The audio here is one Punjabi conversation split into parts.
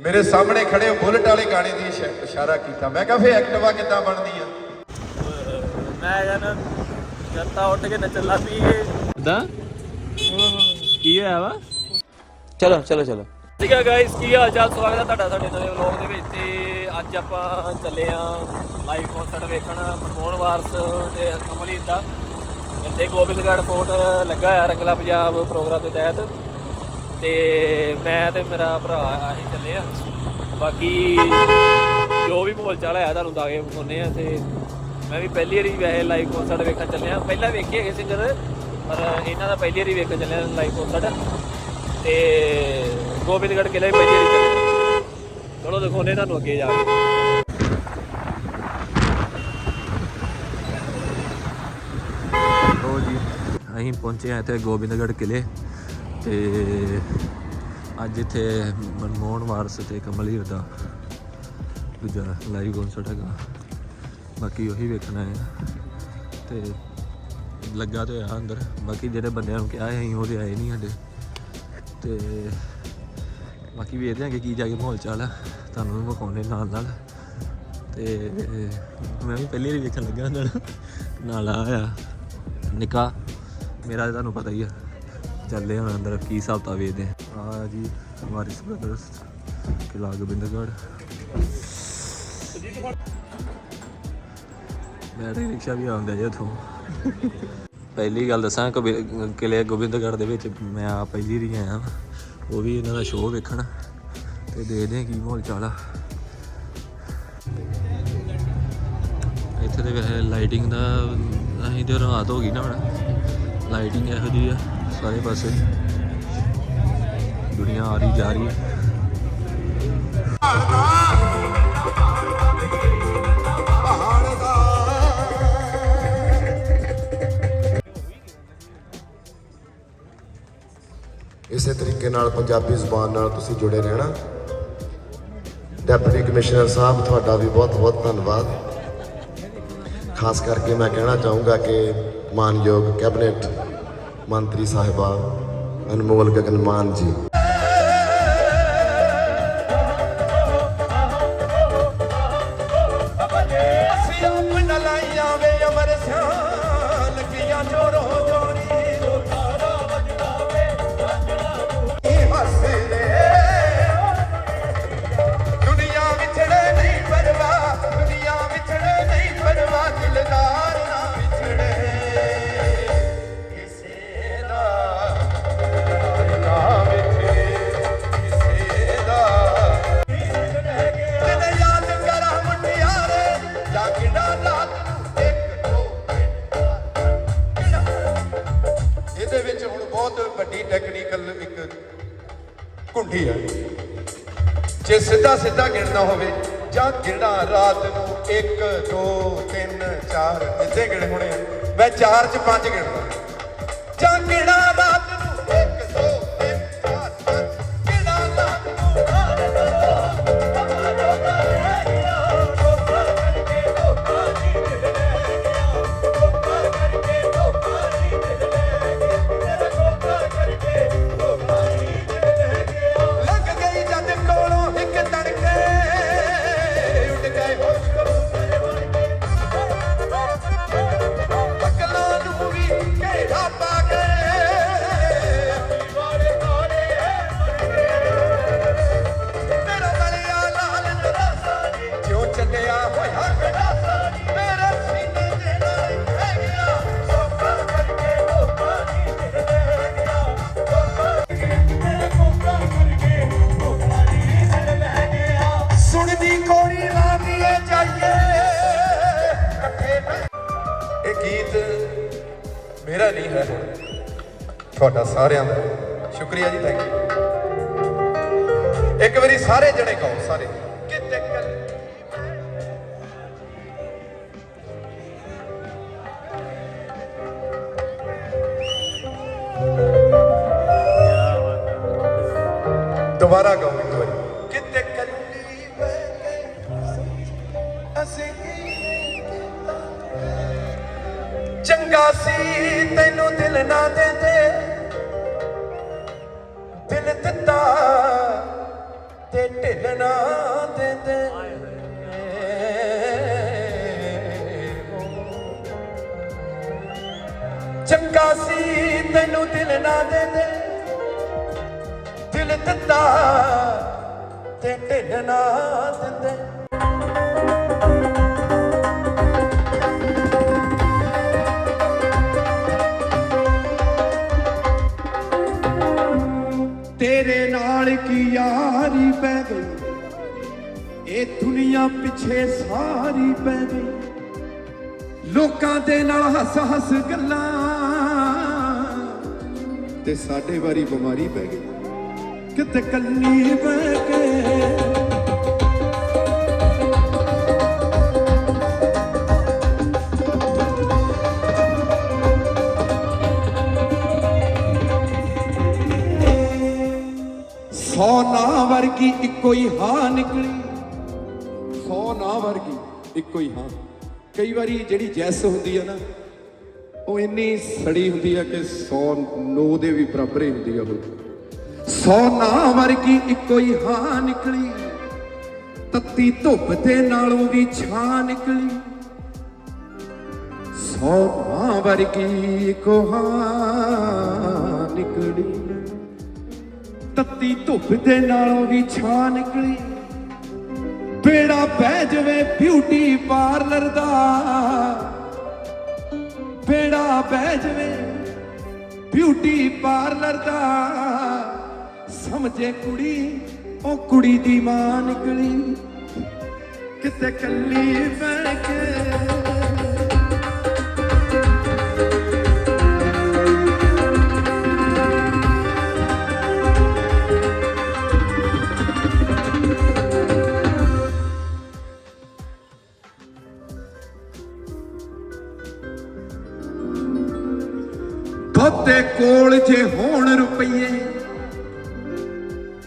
ਮੇਰੇ ਸਾਹਮਣੇ ਖੜੇ ਬੁਲਟ ਵਾਲੇ ਗਾਣੇ ਦੀ ਇਸ਼- ਇਸ਼ਾਰਾ ਕੀਤਾ। ਮੈਂ ਕਿਹਾ ਫੇ ਐਕਟਿਵਾ ਕਿੱਦਾਂ ਬਣਦੀ ਆ? ਮੈਂ ਕਹਿੰਦਾ ਜੱਤਾ ਉੱਠ ਕੇ ਨੱਚਣ ਲੱਗ ਪਈ ਦਾ ਕੀ ਹੋਇਆ ਵਾ? ਚਲੋ ਚਲੋ ਚਲੋ। ਠੀਕ ਹੈ ਗਾਇਸ ਕੀ ਹਾਲ ਚਾਲ? ਸਵਾਗਤ ਹੈ ਤੁਹਾਡਾ ਸਾਡੇ ਨਵੇਂ ਵਲੌਗ ਦੇ ਵਿੱਚ। ਤੇ ਅੱਜ ਆਪਾਂ ਚੱਲੇ ਆ ਲਾਈਵ ਕਨਸਰਟ ਵੇਖਣ ਮਨਮੋਹਨ ਵਾਰਸ ਤੇ ਕਮਲੀਤ ਦਾ। ਇੱਥੇ ਗੋਬਿੰਦਗੜ੍ਹ ਫੋਰਟ ਲੱਗਾ ਹੋਇਆ ਰੰਗਲਾ ਪੰਜਾਬ ਪ੍ਰੋਗਰਾਮ ਦੇ ਤਹਿਤ। ਤੇ ਮੈਂ ਤੇ ਮੇਰਾ ਭਰਾ ਅਸੀਂ ਚੱਲੇ ਆ। ਬਾਕੀ ਜੋ ਵੀ ਮਾਹੌਲ ਚਾਲ ਰਿਹਾ ਤੁਹਾਨੂੰ ਦੱਸ ਕੇ ਵਿਖਾਉਂਦੇ ਆ ਤੇ ਮੈਂ ਵੀ ਪਹਿਲੀ ਵਾਰੀ ਵੈਸੇ ਲਾਈਵ ਕਨਸਰਟ ਵੇਖਣ ਚੱਲਿਆ। ਪਹਿਲਾਂ ਵੇਖੇ ਹੈਗੇ ਸਿੰਗਰ ਪਰ ਇਹਨਾਂ ਦਾ ਪਹਿਲੀ ਵਾਰੀ ਵੇਖਣ ਚੱਲਿਆ ਲਾਈਵ ਕਨਸਰਟ ਤੇ ਗੋਬਿੰਦਗੜ੍ਹ ਕਿਲੇ ਪਹਿਲੀ ਵਾਰੀ ਚੱਲੇ ਚਲੋ ਦਿਖਾਉਂਦੇ ਤੁਹਾਨੂੰ ਅੱਗੇ ਜਾ ਕੇ। ਅਸੀਂ ਪਹੁੰਚੇ ਆ ਇੱਥੇ ਗੋਬਿੰਦਗੜ੍ਹ ਕਿਲੇ ਤੇ ਅੱਜ ਇੱਥੇ ਮਨਮੋਹਨ ਵਾਰਸ ਤੇ ਕਮਲੀਰ ਦਾ ਦੂਜਾ ਲਾਈਵ ਕਨਸਰਟ ਹੈਗਾ। ਬਾਕੀ ਉਹੀ ਵੇਖਣਾ ਹੈ ਤੇ ਲੱਗਾ ਤੇ ਹੋਇਆ ਅੰਦਰ। ਬਾਕੀ ਜਿਹੜੇ ਬੰਦਿਆਂ ਨੂੰ ਕਿਹਾ ਸੀ ਅਸੀਂ ਉਹਦੇ ਆਏ ਨਹੀਂ ਸਾਡੇ ਤੇ ਬਾਕੀ ਵੇਖਦੇ ਹਾਂ ਕਿ ਕੀ ਜਾ ਕੇ ਮਾਹੌਲ ਚਾਲ ਹੈ ਤੁਹਾਨੂੰ ਵੀ ਵਿਖਾਉਣੇ ਨਾਲ ਨਾਲ ਤੇ ਮੈਂ ਵੀ ਪਹਿਲੀ ਵਾਰੀ ਵੇਖਣ ਲੱਗਾ ਨਾਲ ਨਾਲ ਆਇਆ। ਨਿੱਕਾ। ਮੇਰਾ ਤਾਂ ਤੁਹਾਨੂੰ ਪਤਾ ਹੀ ਆ। ਚੱਲੇ ਹੁਣ ਅੰਦਰ ਕੀ ਹਿਸਾਬ ਤਾਂ ਵੇਖਦੇ ਆ ਆ ਜੀ ਵਾਰਿਸ ਬ੍ਰਦਰਸ ਕਿਲਾ ਗੋਬਿੰਦਗੜ੍ਹ। ਬੈਟਰੀ ਰਿਕਸ਼ਾ ਵੀ ਆਉਂਦਾ ਜੇ ਉਥੋਂ। ਪਹਿਲੀ ਗੱਲ ਦੱਸਾਂ ਕਿਲੇ ਗੋਬਿੰਦਗੜ੍ਹ ਦੇ ਵਿੱਚ ਮੈਂ ਆ ਪਹਿਲੀ ਵਾਰੀ ਆਇਆ। ਉਹ ਵੀ ਇਹਨਾਂ ਦਾ ਸ਼ੋਅ ਵੇਖਣ। ਤੇ ਦੇਖਦੇ ਹਾਂ ਕੀ ਮਾਹੌਲ ਚਾਲ ਆ। ਇੱਥੇ ਦੇ ਵੈਸੇ ਲਾਈਟਿੰਗ ਦਾ ਅਸੀਂ ਤੇ ਰਾਤ ਹੋ ਗਈ ਨਾ ਹੁਣ। ਲਾਈਟਿੰਗ ਇਹੋ ਜਿਹੀ ਆ। ਸਾਰੇ ਪਾਸੇ। ਦੁਨੀਆ ਆ ਰਹੀ, ਜਾ ਰਹੀ ਇਸੇ ਤਰੀਕੇ ਨਾਲ ਪੰਜਾਬੀ ਜ਼ੁਬਾਨ ਨਾਲ ਤੁਸੀਂ ਜੁੜੇ ਰਹਿਣਾ। ਡੈਪਟੀ ਕਮਿਸ਼ਨਰ ਸਾਹਿਬ, ਤੁਹਾਡਾ ਵੀ ਬਹੁਤ ਬਹੁਤ ਧੰਨਵਾਦ। ਖਾਸ ਕਰਕੇ ਮੈਂ ਕਹਿਣਾ ਚਾਹੂੰਗਾ ਕਿ ਮਾਨਯੋਗ ਕੈਬਨਿਟ ਮੰਤਰੀ ਸਾਹਿਬਾ ਅਨਮੋਲ ਗਗਨ ਮਾਨ ਜੀ। ਸਿੱਧਾ ਗਿਣਨਾ ਹੋਵੇ ਜਾਂ ਗਿਣਾ ਰਾਤ ਨੂੰ 1 2 3 4 ਇੱਥੇ ਗਿਣੇ ਹੋਣੇ ਮੈਂ 4 ਚ 5 ਗਿਣ ਮੇਰਾ ਨਹੀਂ ਹੈ, ਤੁਹਾਡਾ ਸਾਰਿਆਂ ਦਾ ਸ਼ੁਕਰੀਆ ਜੀ ਥੈਂਕ ਯੂ ਇੱਕ ਵਾਰੀ ਸਾਰੇ ਜਣੇ ਗਾਓ ਸਾਰੇ। ਕਿਤੇ ਦੁਬਾਰਾ ਗਾਓ ਨਾ ਦੇ ਦਿਲ ਦਿੱਤਾ ਤੇ ਢਿੱਲ ਨਾ ਦਿੰਦੇ ਚੰਗਾ ਸੀ ਤੈਨੂੰ ਦਿਲ ਨਾ ਦਿੰਦੇ ਦਿਲ ਦਿੱਤਾ ਤੇ ਢਿੱਲ ਨਾ ਦਿੰਦੇ ਦੁਨੀਆ ਪਿੱਛੇ ਸਾਰੀ ਪੈ ਗਈ। ਲੋਕਾਂ ਦੇ ਨਾਲ ਹੱਸ ਹੱਸ ਗੱਲਾਂ ਤੇ ਸਾਡੇ ਵਾਰੀ ਬਿਮਾਰੀ ਪੈ ਗਈ। ਕਿਤੇ ਕੱਲੀ ਬਹਿ ਕੇ ਸੌ ਨਾ ਵਰਗੀ ਇੱਕੋ ਹੀ ਹਾਂ ਨਿਕਲੀ। ਇੱਕੋ ਹੀ ਹਾਂ। ਕਈ ਵਾਰੀ ਜਿਹੜੀ ਜੈਸ ਹੁੰਦੀ ਆ ਨਾ, ਉਹ ਇੰਨੀ ਸੜੀ ਹੁੰਦੀ ਆ ਕਿ 100 ਨੋ ਦੇ ਵੀ ਬਰਾਬਰ ਹੀ ਹੁੰਦੀ ਆ ਉਹ। ਸੌ ਨਾ ਵਰਗੀ ਇੱਕੋ ਹੀ ਹਾਂ ਨਿਕਲੀ, ਤੱਤੀ ਧੁੱਪ ਦੇ ਨਾਲੋਂ ਵੀ ਛਾਂ ਨਿਕਲੀ। ਸੌ ਨਾ ਵਰਗੀ ਇੱਕੋ ਹਾਂ ਨਿਕਲੀ, ਤੱਤੀ ਧੁੱਪ ਦੇ ਨਾਲੋਂ ਵੀ ਛਾਂ ਨਿਕਲੀ। ਬੇੜਾ ਬਹਿ ਜਵੇ ਬਿਊਟੀ ਪਾਰਲਰ ਦਾ। ਬੇੜਾ ਬਹਿ ਜਵੇ ਬਿਊਟੀ ਪਾਰਲਰ ਦਾ। ਸਮਝੇ ਕੁੜੀ, ਉਹ ਕੁੜੀ ਦੀ ਮਾਂ ਨਿਕਲੀ। ਕਿਤੇ ਕੱਲੀ ਬਹਿ ਕੇ ਜੇ ਹੋਣ ਰੁਪਈਏ,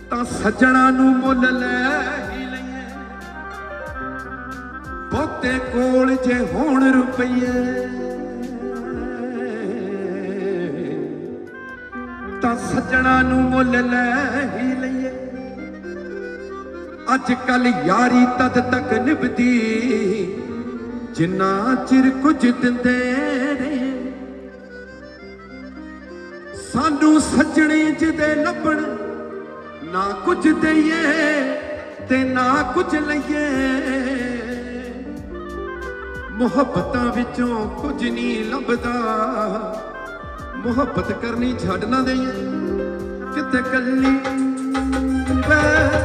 ਤਾਂ ਸੱਜਣਾ ਨੂੰ ਮੁੱਲ ਲੈ ਹੀ ਲਈਏ। ਬਹੁਤੇ ਕੋਲ ਜੇ ਹੋਣ ਰੁਪਈਏ, ਤਾਂ ਸੱਜਣਾ ਨੂੰ ਮੁੱਲ ਲੈ ਹੀ ਲਈਏ। ਅੱਜ ਕੱਲ ਯਾਰੀ ਤਦ ਤੱਕ ਨਿਭਦੀ, ਜਿੰਨਾ ਚਿਰ ਕੁਝ ਦਿੰਦੇ ਸੱਜਣੇ ਜਿਹਦੇ ਲੱਭਣ, ਨਾ ਕੁਝ ਦਈਏ ਤੇ ਨਾ ਕੁਝ ਲਈਏ। ਮੁਹੱਬਤਾਂ ਵਿੱਚੋਂ ਕੁਝ ਨਹੀਂ ਲੱਭਦਾ, ਮੁਹੱਬਤ ਕਰਨੀ ਛੱਡ ਨਾ ਦਈਏ। ਕਿਤੇ ਕੱਲੀ ਬਹਿ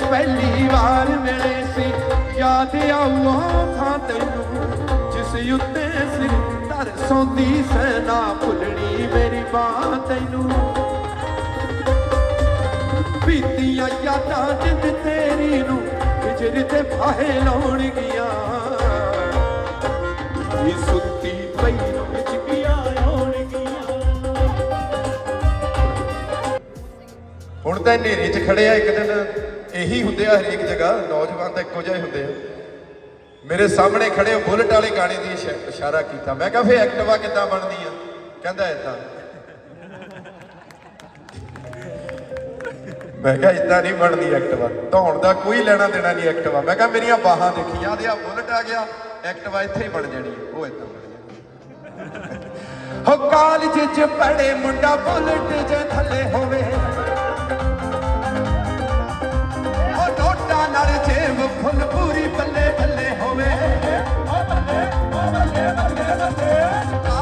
ਪਹਿਲੀ ਵਾਰ ਮਿਲੇ ਸੀ। ਯਾਦ ਆਊ ਥਾਂ ਤੈਨੂੰ, ਜਿਸ ਉੱਤੇ ਸਿਰ ਧਰ ਸੌਂਦੀ ਸੈਨਾ ਭੁੱਲਣੀ ਮੇਰੀ ਬਾਹ ਤੈਨੂੰ। ਬੀਤੀਆਂ ਯਾਦਾਂ ਜਿੰਦ ਤੇਰੀ ਨੂੰ ਹਿਜਰ ਤੇ ਫਾਹੇ ਲਾਉਣ ਗਿਆ। ਇਹ ਸੁੱਤੀ ਪਈ ਵਿੱਚ ਗਿਆ ਆਉਣ ਗਿਆ। ਹੁਣ ਤਾਂ ਹਨੇਰੇ 'ਚ ਖੜਿਆ ਇੱਕ ਦਿਨ। ਇਹੀ ਹੁੰਦੇ ਆ ਹਰੇਕ ਜਗ੍ਹਾ, ਨੌਜਵਾਨ ਤਾਂ ਇੱਕੋ ਜਿਹੇ ਹੁੰਦੇ ਆ। ਮੇਰੇ ਸਾਹਮਣੇ ਖੜੇ ਬੁਲਟ ਵਾਲੇ ਗਾਣੇ ਦੀ ਇਸ਼ਾਰਾ ਕੀਤਾ। ਮੈਂ ਕਿਹਾ, ਫੇ ਐਕਟਿਵਾ ਕਿੱਦਾਂ ਬਣਦੀ ਆ? ਕਹਿੰਦਾ ਇਦਾਂ ਮੈਂ ਕਿਹਾ ਇਦਾਂ ਨਹੀਂ ਬਣਦੀ ਐਕਟਿਵਾ। ਧੌਣ ਦਾ ਕੋਈ ਲੈਣਾ ਦੇਣਾ ਨਹੀਂ ਐਕਟਿਵਾ। ਮੈਂ ਕਿਹਾ, ਮੇਰੀਆਂ ਬਾਹਾਂ ਦੇਖੀ ਜਾਂਦੇ ਆ ਬੁਲਟ ਆ ਗਿਆ। ਐਕਟਿਵਾ ਇੱਥੇ ਹੀ ਬਣ ਜਾਣੀ ਉਹ ਇਦਾਂ ਹੋ ਕਾਲਜ ਚ ਪੜੇ ਮੁੰਡਾ ਬੁਲਟ ਜੇ ਥੱਲੇ ਹੋਵੇ। ਨਾਲ ਜੇਬ ਫੁੱਲ ਪੂਰੀ ਬੱਲੇ ਬੱਲੇ ਹੋਵੇ। ਕਾਲਜ ਚ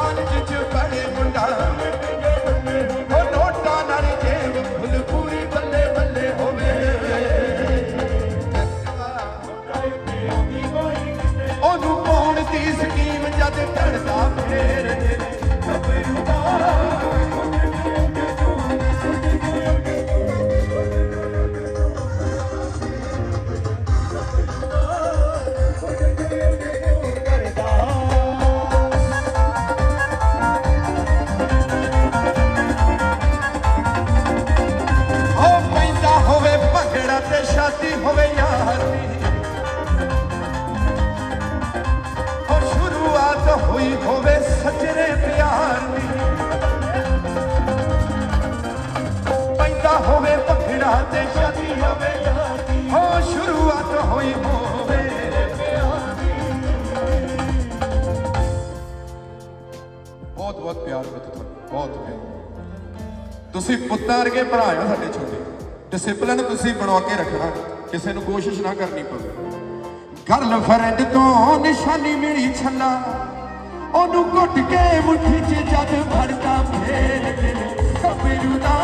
ਤੇ ਹੋਵੇ ਯਾਰ ਦੀ। ਸ਼ੁਰੂਆਤ ਹੋਈ ਹੋਵੇ ਸੱਜਰੇ ਪਿਆਰ ਦੀ। ਪੈਂਦਾ ਹੋਵੇ ਭੰਗੜਾ ਤੇ ਛਾਤੀ ਹੋਵੇ ਯਾਰ ਦੀ। ਸ਼ੁਰੂਆਤ ਹੋਈ ਹੋਵੇ ਬਹੁਤ ਬਹੁਤ ਪਿਆਰ ਵਿੱਚ ਤੁਹਾਨੂੰ ਬਹੁਤ ਪਿਆਰ। ਤੁਸੀਂ ਪੁੱਤਾਂ ਵਰਗੇ ਭਰਾ ਆ ਸਾਡੇ ਛੋਟੇ। ਡਿਸਪਲਿਨ ਤੁਸੀਂ ਬਣਾ ਕੇ ਰੱਖਣਾ, ਕਿਸੇ ਨੂੰ ਕੋਸ਼ਿਸ਼ ਨਾ ਕਰਨੀ ਪਵੇ। ਗਰਲ ਫਰੈਂਡ ਤੋਂ ਨਿਸ਼ਾਨੀ ਮਿਲੀ ਛੱਲਾ, ਉਹਨੂੰ ਘੁੱਟ ਕੇ ਮੁੱਠੀ 'ਚ ਜਦ ਫੜਦਾ ਫੇਰ ਕਬਰੂ ਦਾ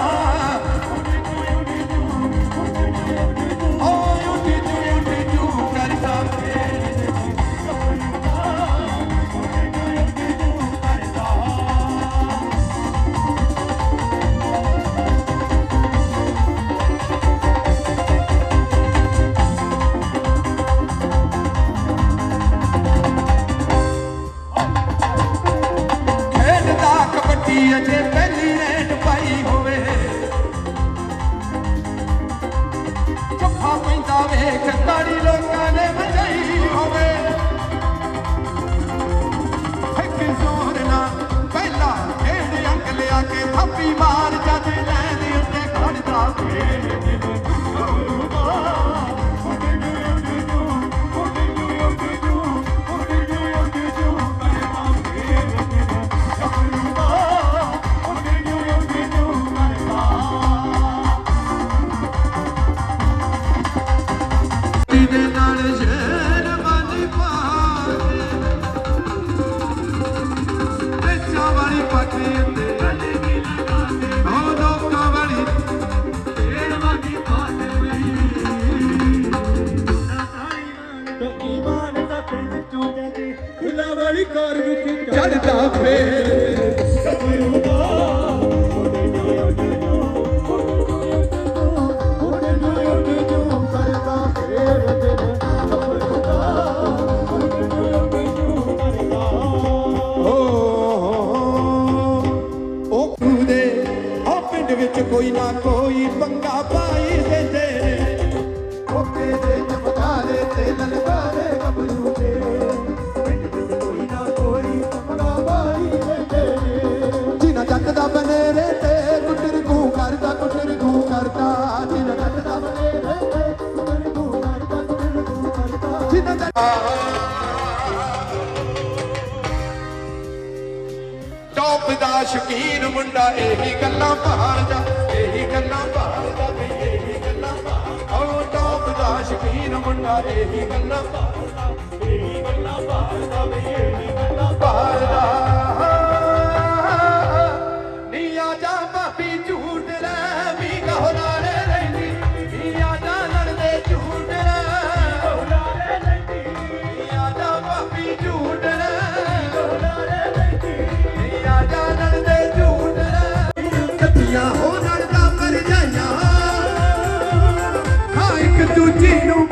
কাপে ਸ਼ਕੀਨ ਮੁੰਡਾ, ਇਹੀ ਗੱਲਾਂ ਭਾਲਦਾ ਇਹੀ ਗੱਲਾਂ ਭਾਲਦਾ ਵੀ, ਇਹੀ ਗੱਲਾਂ ਭਾਲਦਾ ਉਹ ਟੌਪ ਦਾ ਸ਼ਕੀਨ ਮੁੰਡਾ, ਇਹੀ ਗੱਲਾਂ ਭਾਲਦਾ ਇਹੀ ਗੱਲਾਂ ਭਾਲਦਾ ਵੀ, ਇਹੀ ਗੱਲਾਂ ਭਾਲਦਾ ਹਾਂ ਇੱਕ ਦੂਜੀ ਨੂੰ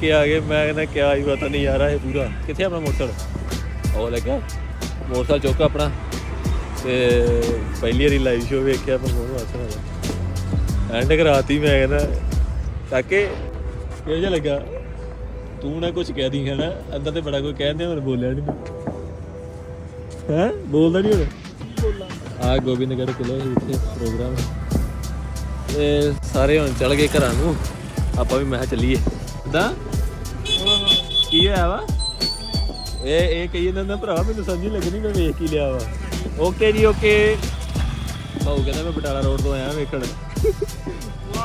ਕੇ ਆ ਗਏ। ਮੈਂ ਕਹਿੰਦਾ, ਕਿਆ ਹੀ ਪਤਾ ਨਹੀਂ ਯਾਰ, ਇਹ ਪੂਰਾ। ਕਿੱਥੇ ਆਪਣਾ ਮੋਟਰ ਉਹ ਲੱਗਾ। ਮੋਟਰਸਾਈਕਲ ਚੁੱਕ ਆਪਣਾ। ਤੇ ਪਹਿਲੀ ਵਾਰੀ ਲਾਈਵ ਸ਼ੋਅ ਵੇਖਿਆ ਪਰ ਮੋਹ ਵਾਸਾ ਦਾ ਐਂਡ ਕਰਾਤੀ ਮੈਂ ਕਹਿੰਦਾ, ਕਾਕੇ, ਕਿਹੋ ਜਿਹਾ ਲੱਗਾ? ਤੂੰ ਨਾ ਕੁਝ ਕਹਿ ਦੀ ਹੈ ਨਾ ਤੇ ਬੜਾ ਕੋਈ ਕਹਿੰਦੇ ਹੁਣ ਬੋਲਿਆ ਨਹੀਂ ਹੈ? ਬੋਲਦਾ ਨਹੀਂ ਹੁਣ ਆ ਗੋਬਿੰਦਗੜ੍ਹ ਕਿਲੇ ਇੱਥੇ ਪ੍ਰੋਗਰਾਮ ਤੇ ਸਾਰੇ ਹੁਣ ਚਲ ਗਏ ਘਰਾਂ ਨੂੰ। ਆਪਾਂ ਵੀ ਮੈਂ ਕਿਹਾ ਚੱਲੀਏ। ਦਾ ਕੀ ਹੋਇਆ ਵਾ ਇਹ ਇਹ ਕਹੀ ਜਾਂਦਾ ਭਰਾ ਮੈਨੂੰ ਸਮਝ ਨਹੀਂ ਲੱਗਣੀ ਮੈਂ ਵੇਖ ਕੀ ਲਿਆ ਵਾ ਓਕੇ ਜੀ ਓਕੇ ਭਾਉ ਕਹਿੰਦਾ ਮੈਂ ਬਟਾਲਾ ਰੋਡ ਤੋਂ ਆਇਆ ਵੇਖਣ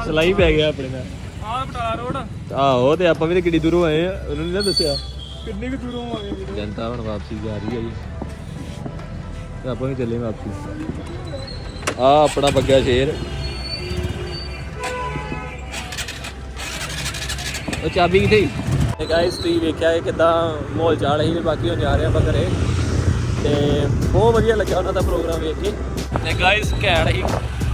ਸਲਾਈ ਪੈ ਗਿਆ ਆਪਣੇ ਨਾਲ ਆਹ ਬਟਾਲਾ ਰੋਡ ਆਹੋ ਤੇ ਆਪਾਂ ਵੀ ਤੇ ਕਿੰਨੀ ਦੂਰੋਂ ਆਏ ਆ ਉਹਨੂੰ ਨਹੀਂ ਨਾ ਦੱਸਿਆ ਕਿੰਨੀ ਕੁ ਦੂਰੋਂ ਆ ਗਏ ਜਨਤਾ ਹੁਣ ਵਾਪਸੀ ਜਾ ਰਹੀ ਹੈ ਜੀ ਤੇ ਆਪਾਂ ਵੀ ਚੱਲੇ ਵਾਪਸੀ ਆ ਆਪਣਾ ਬੱਗਿਆ ਸ਼ੇਰ ਉਹ ਚਾਬੀ ਕਿੱਥੇ ਸੀ? ਤੇ ਗਾਇਸ ਤੁਸੀਂ ਵੇਖਿਆ ਕਿ ਕਿਦਾਂ ਮਾਹੌਲ ਚਾਲ ਸੀ ਤੇ ਬਾਕੀ ਹੁਣ ਜਾ ਰਹੇ ਆਪਾਂ ਘਰੇ। ਤੇ ਬਹੁਤ ਵਧੀਆ ਲੱਗਿਆ ਉਹਨਾਂ ਦਾ ਪ੍ਰੋਗਰਾਮ ਵੇਖ ਕੇ। ਤੇ ਗਾਇਸ ਘੈਂਟ ਸੀ।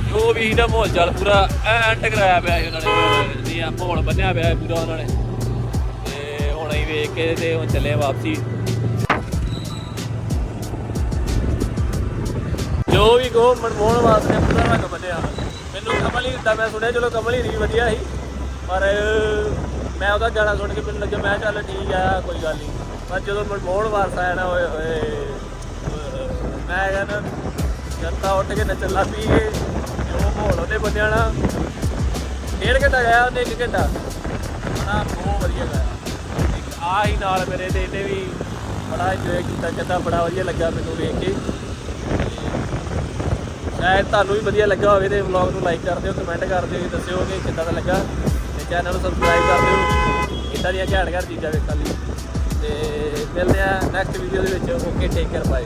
ਜੋ ਵੀ ਇਹਦਾ ਮਾਹੌਲ ਚਾਲ ਪੂਰਾ ਐਂ ਟਕਰਾਇਆ ਪਿਆ ਸੀ ਉਹਨਾਂ ਨੇ। ਜੀ ਆ ਮਾਹੌਲ ਬੰਨਿਆ ਪਿਆ ਪੂਰਾ ਉਹਨਾਂ ਨੇ। ਤੇ ਹੁਣ ਅਸੀਂ ਵੇਖ ਕੇ ਤੇ ਹੁਣ ਚੱਲੇ ਵਾਪਸੀ। ਜੋ ਵੀ ਕੋ ਮਨਮੋਹਨ ਵਾਸਤੇ ਪੂਰਾ ਰੰਗ ਬੰਨਿਆ। ਮੈਨੂੰ ਕਮਲ ਹੀ ਦਿੱਤਾ, ਮੈਂ ਸੁਣਿਆ ਚਲੋ ਕਮਲ ਹੀ ਨਹੀਂ ਵਧੀਆ ਸੀ। ਪਰ ਮੈਂ ਉਹਦਾ ਗਾਣਾ ਸੁਣ ਕੇ ਮੈਨੂੰ ਲੱਗਿਆ, ਮੈਂ ਕਿਹਾ ਚੱਲ ਠੀਕ ਆ, ਕੋਈ ਗੱਲ ਨਹੀਂ ਪਰ ਜਦੋਂ ਮਨਮੋਹਨ ਵਾਰਸ ਆਇਆ ਨਾ, ਓਏ ਹੋਏ ਮੈਂ ਕਹਿੰਦਾ ਜਨਤਾ ਉੱਠ ਕੇ ਨੱਚਣ ਲੱਗ ਪਈ ਕਿ ਜੋ ਮਾਹੌਲ ਉਹਨੇ ਬੰਨਿਆ ਨਾ ਡੇਢ ਘੰਟਾ ਗਿਆ, ਉਹਨੇ ਇੱਕ ਘੰਟਾ। ਹਨਾ ਬਹੁਤ ਵਧੀਆ ਗਾਇਆ। ਇੱਕ ਆ ਹੀ ਨਾਲ ਮੇਰੇ ਤੇ ਇਹਨੇ ਵੀ ਬੜਾ ਇੰਜੋਏ ਕੀਤਾ ਕਹਿੰਦਾ ਬੜਾ ਵਧੀਆ ਲੱਗਾ ਮੈਨੂੰ ਵੇਖ ਕੇ। ਸ਼ਾਇਦ ਤੁਹਾਨੂੰ ਵੀ ਵਧੀਆ ਲੱਗਾ ਹੋਵੇ ਤੇ ਵਲੌਗ ਨੂੰ ਲਾਈਕ ਕਰ ਦਿਓ ਕਮੈਂਟ ਕਰ ਦਿਓ ਤੇ ਦੱਸਿਓ ਕਿ ਕਿੱਦਾਂ ਦਾ ਲੱਗਾ। ਚੈਨਲ ਨੂੰ ਸਬਸਕ੍ਰਾਈਬ ਕਰ ਦਿਓ। ਇਦਾਂ ਦੀਆਂ ਘੈਂਟ ਘੈਂਟ ਚੀਜ਼ਾਂ ਵੇਖਣ ਲਈ। ਤੇ ਮਿਲਦੇ ਆ ਨੈਕਸਟ ਵੀਡੀਓ ਦੇ ਵਿੱਚ। Okay take care bye